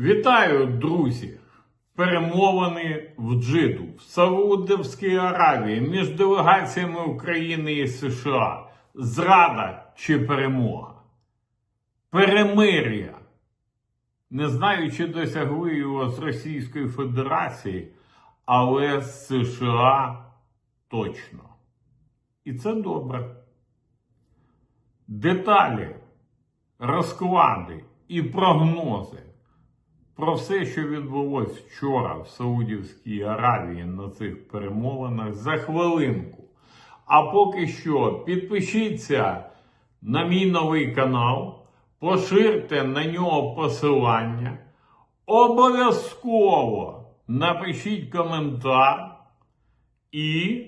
Вітаю, друзі! Перемовини в Джиду в Саудовській Аравії між делегаціями України і США. Зрада чи перемога? Перемир'я. Не знаю, чи досягли його з Російської Федерації, але з США точно. І це добре. Деталі, розклади і прогнози про все, що відбулось вчора в Саудівській Аравії на цих перемовинах за хвилинку. А поки що підпишіться на мій новий канал, поширте на нього посилання. Обов'язково напишіть коментар і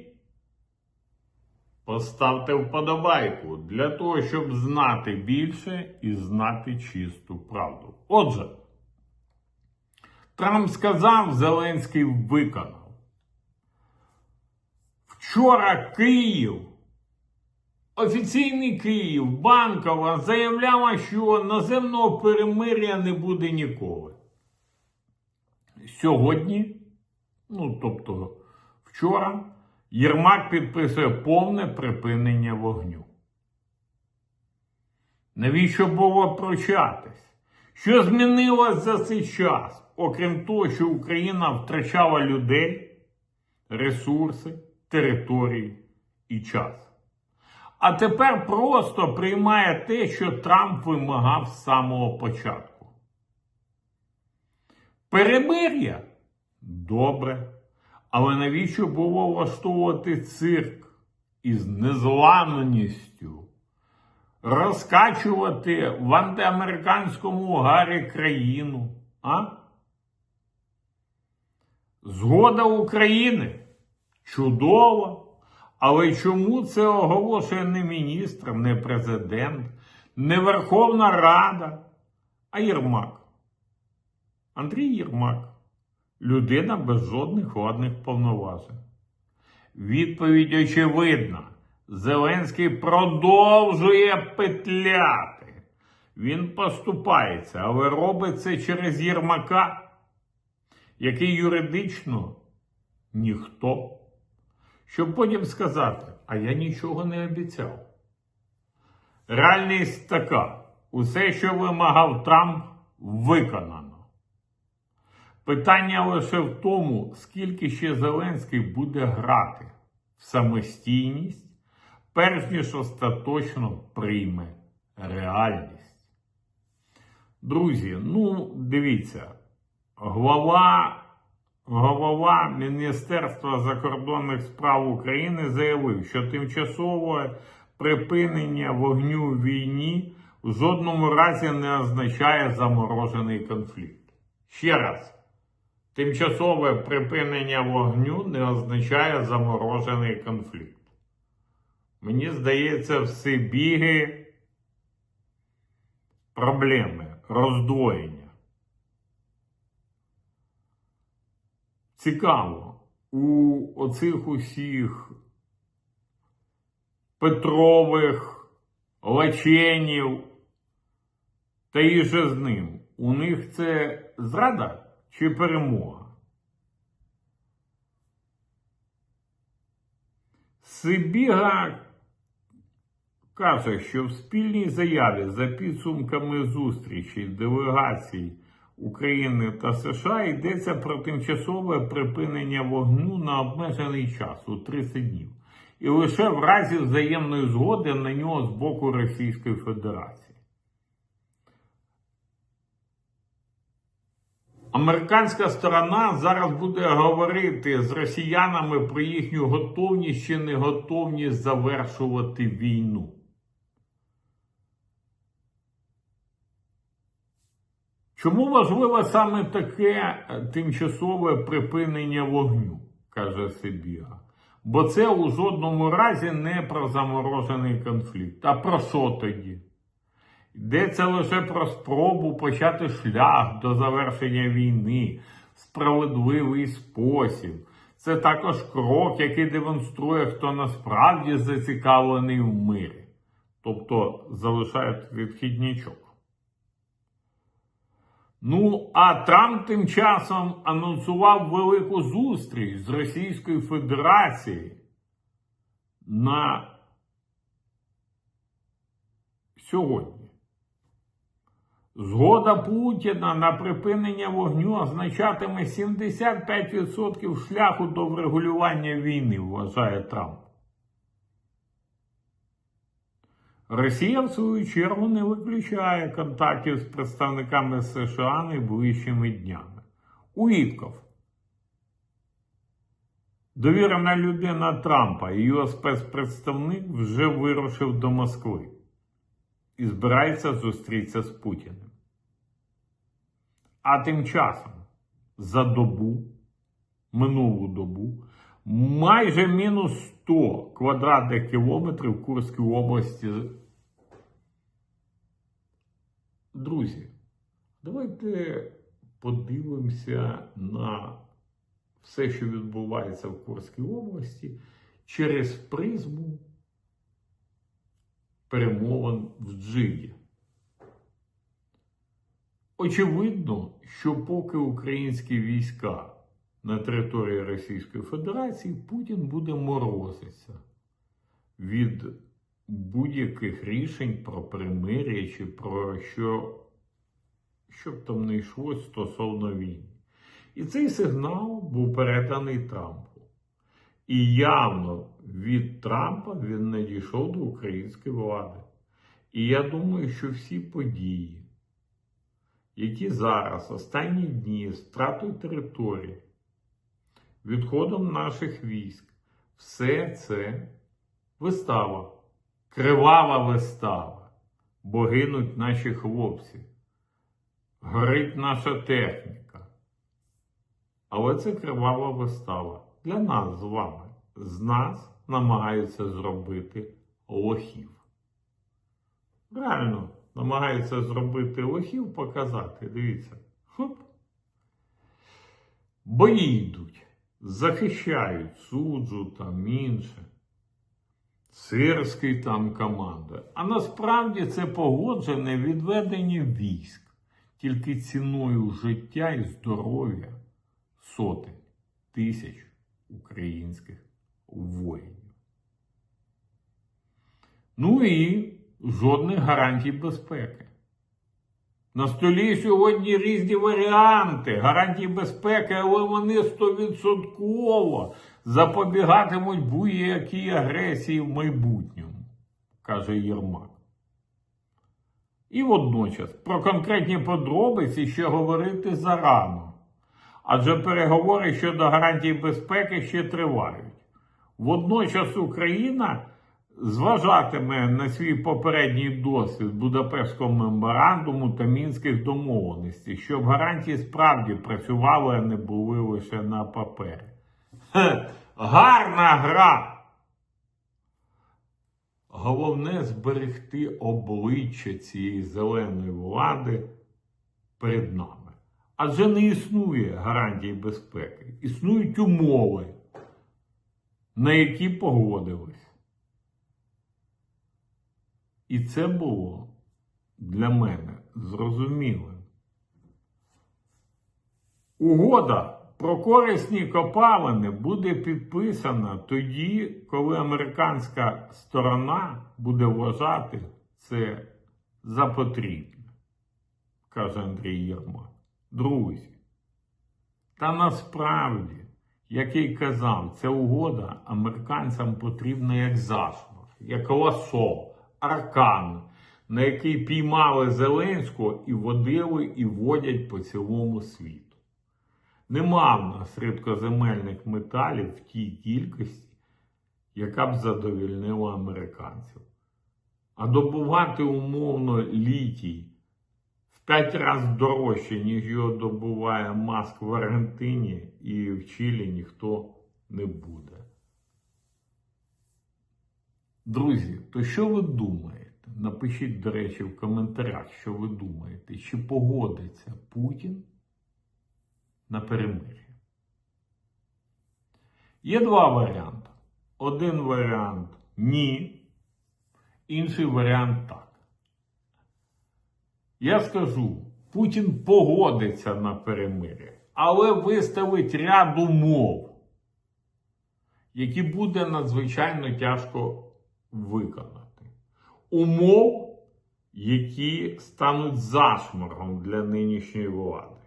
поставте вподобайку для того, щоб знати більше і знати чисту правду. Отже. Трамп сказав, Зеленський виконав. Вчора Київ, офіційний Київ, Банкова заявляла, що наземного перемир'я не буде ніколи. Сьогодні, ну тобто вчора, Єрмак підписує повне припинення вогню. Навіщо було прощатись? Що змінилось за цей час? Окрім того, що Україна втрачала людей, ресурси, території і час. А тепер просто приймає те, що Трамп вимагав з самого початку. Перемир'я? Добре. Але навіщо було влаштовувати цирк із незламністю? Розкачувати в антиамериканському гарі країну? А? Згода України чудово. Але чому це оголошує не міністр, не президент, не Верховна Рада, а Єрмак? Андрій Єрмак. Людина без жодних владних повноважень. Відповідь очевидна. Зеленський продовжує петляти. Він поступається, але робить це через Єрмака який юридично ніхто. Щоб потім сказати, а я нічого не обіцяв. Реальність така: усе, що вимагав Трамп, виконано. Питання лише в тому, скільки ще Зеленський буде грати в самостійність, перш ніж остаточно прийме реальність. Друзі, ну дивіться глава, голова Міністерства закордонних справ України заявив, що тимчасове припинення вогню в війні в жодному разі не означає заморожений конфлікт. Ще раз, тимчасове припинення вогню не означає заморожений конфлікт. Мені здається, все біги проблеми, роздвоєння. Цікаво, у оцих усіх Петрових, Лаченів та і же з ним. У них це зрада чи перемога? Сибіга каже, що в спільній заяві за підсумками зустрічі делегацій України та США йдеться про тимчасове припинення вогню на обмежений час у 30 днів. І лише в разі взаємної згоди на нього з боку Російської Федерації. Американська сторона зараз буде говорити з росіянами про їхню готовність чи неготовність завершувати війну. Чому важливо саме таке тимчасове припинення вогню, каже Сибіга. Бо це у жодному разі не про заморожений конфлікт. А про що тоді? Йдеться лише про спробу почати шлях до завершення війни справедливий спосіб. Це також крок, який демонструє, хто насправді зацікавлений в мирі. Тобто залишає відхіднічок. Ну, а Трамп тим часом анонсував велику зустріч з Російською Федерацією на сьогодні. Згода Путіна на припинення вогню означатиме 75% шляху до врегулювання війни, вважає Трамп. Росія, в свою чергу, не виключає контактів з представниками США найближчими днями. Уїтков. Довірена людина Трампа і його спецпредставник вже вирушив до Москви і збирається зустрітися з Путіним. А тим часом за добу, минулу добу, майже мінус 100 квадратних кілометрів в Курській області. Друзі, давайте подивимося на все, що відбувається в Курській області, через призму перемовин в Джиді. Очевидно, що поки українські війська на території Російської Федерації, Путін буде морозитися від будь-яких рішень про примир'я чи про що, що б там не йшлось стосовно війни. І цей сигнал був переданий Трампу. І явно від Трампа він не дійшов до української влади. І я думаю, що всі події, які зараз, останні дні, з втратою території, відходом наших військ, все це вистава, кривава вистава, бо гинуть наші хлопці, горить наша техніка. Але це кривава вистава для нас з вами. З нас намагаються зробити лохів. Реально, намагаються зробити лохів, показати. Дивіться. Хоп. Бої йдуть, захищають суджу там інше. Сирський там команда. А насправді це погоджене відведення військ, тільки ціною життя і здоров'я сотень тисяч українських воїнів. Ну і жодних гарантій безпеки. На столі сьогодні різні варіанти гарантій безпеки, але вони стовідсотково запобігатимуть будь-якій агресії в майбутньому, каже Єрмак. І водночас про конкретні подробиці ще говорити зарано, адже переговори щодо гарантій безпеки ще тривають. Водночас Україна зважатиме на свій попередній досвід Будапештського меморандуму та мінських домовленостей, щоб гарантії справді працювали, а не були лише на папері. Гарна гра! Головне зберегти обличчя цієї зеленої влади перед нами. Адже не існує гарантій безпеки, існують умови, на які погодились. І це було для мене зрозумілим. Угода про корисні копалини буде підписана тоді, коли американська сторона буде вважати це за потрібне, каже Андрій Єрмак. Друзі, та насправді, як я й казав, ця угода американцям потрібна як засоб, як ласо аркан, на який піймали Зеленського і водили і водять по цілому світу. Нема в нас рідкоземельних металів в тій кількості, яка б задовільнила американців. А добувати умовно літій в п'ять разів дорожче, ніж його добуває Маск в Аргентині і в Чилі ніхто не буде. Друзі, то що ви думаєте? Напишіть, до речі, в коментарях, що ви думаєте, чи погодиться Путін на перемир'я. Є два варіанти. Один варіант ні, інший варіант так. Я скажу, Путін погодиться на перемир'я, але виставить ряд умов, які буде надзвичайно тяжко виконати. Умов, які стануть зашморгом для нинішньої влади.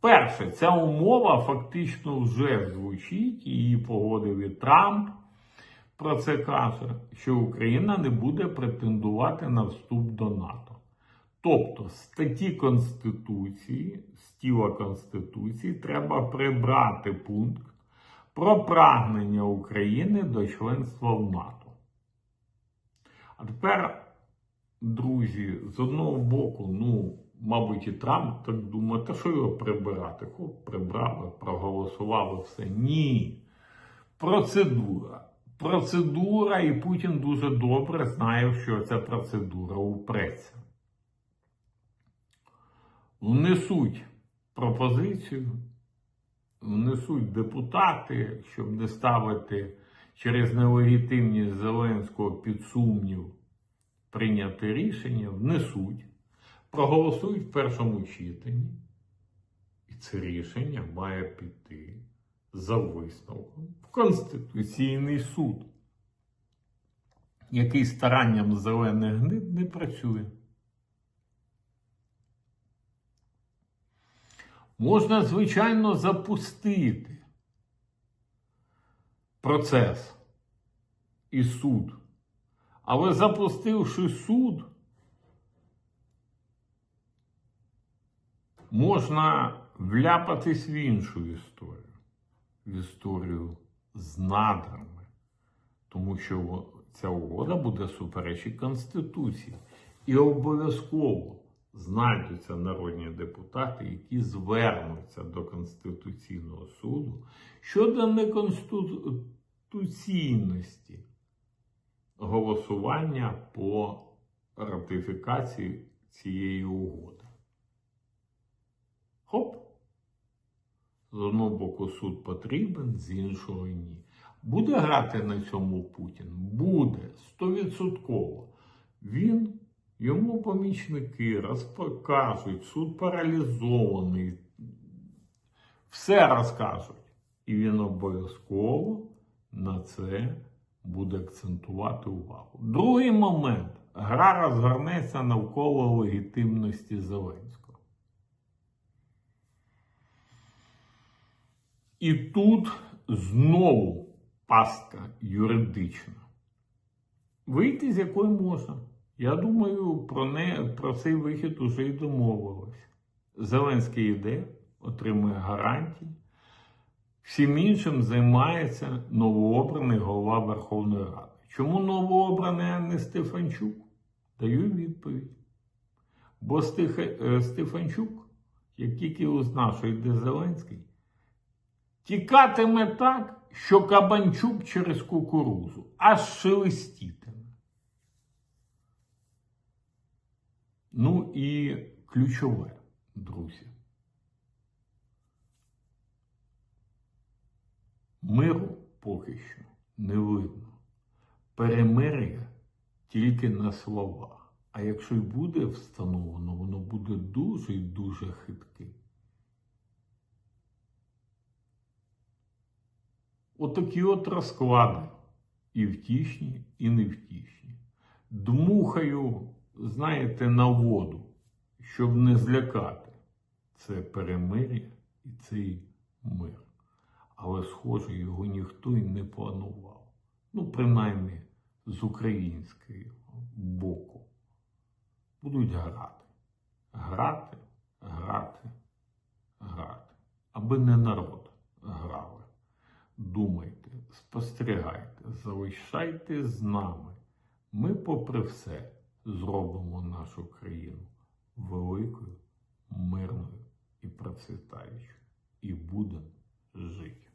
Перше, ця умова фактично вже звучить, її погодив і Трамп про це каже, що Україна не буде претендувати на вступ до НАТО. Тобто статті Конституції, з тіла Конституції треба прибрати пункт про прагнення України до членства в НАТО. Тепер, друзі, з одного боку, ну, мабуть, і Трамп так думає, та що його прибирати? Хоп, прибрали, проголосували все. Ні. Процедура. Процедура, і Путін дуже добре знає, що ця процедура упреться. Внесуть пропозицію, внесуть депутати, щоб не ставити через нелегітимність Зеленського під сумнів прийняти рішення, внесуть, проголосують в першому читанні, і це рішення має піти за висновком в Конституційний суд, який старанням зелених гнид не працює. Можна, звичайно, запустити процес і суд. Але запустивши суд, можна вляпатись в іншу історію, в історію з надрами, тому що ця угода буде суперечити Конституції. І обов'язково знайдуться народні депутати, які звернуться до Конституційного суду щодо неконституційності голосування по ратифікації цієї угоди. Хоп! З одного боку суд потрібен, з іншого ні. Буде грати на цьому Путін? Буде, стовідсотково. Він, йому помічники розпокажуть, суд паралізований, все розкажуть. І він обов'язково на це буде акцентувати увагу. Другий момент. Гра розгорнеться навколо легітимності Зеленського. І тут знову пастка юридична. Вийти з якої можна. Я думаю, про, не, про цей вихід уже й домовилось. Зеленський йде, отримує гарантії. Всім іншим займається новообраний голова Верховної Ради. Чому новообраний, а не Стефанчук? Даю відповідь. Бо Стих... е, Стефанчук, як тільки узнав, що йде Зеленський, тікатиме так, що Кабанчук через кукурузу аж шелестітиме. Ну і ключове, друзі. Миру поки що не видно. Перемир'я тільки на словах. А якщо й буде встановлено, воно буде дуже і дуже хитке. Отакі от розклади. І втішні, і невтішні. Дмухаю, знаєте, на воду, щоб не злякати. Це перемир'я і цей мир але, схоже, його ніхто й не планував. Ну, принаймні, з українського боку. Будуть грати. Грати, грати, грати. Аби не народ грали. Думайте, спостерігайте, залишайте з нами. Ми, попри все, зробимо нашу країну великою, мирною і процвітаючою. І будемо жити.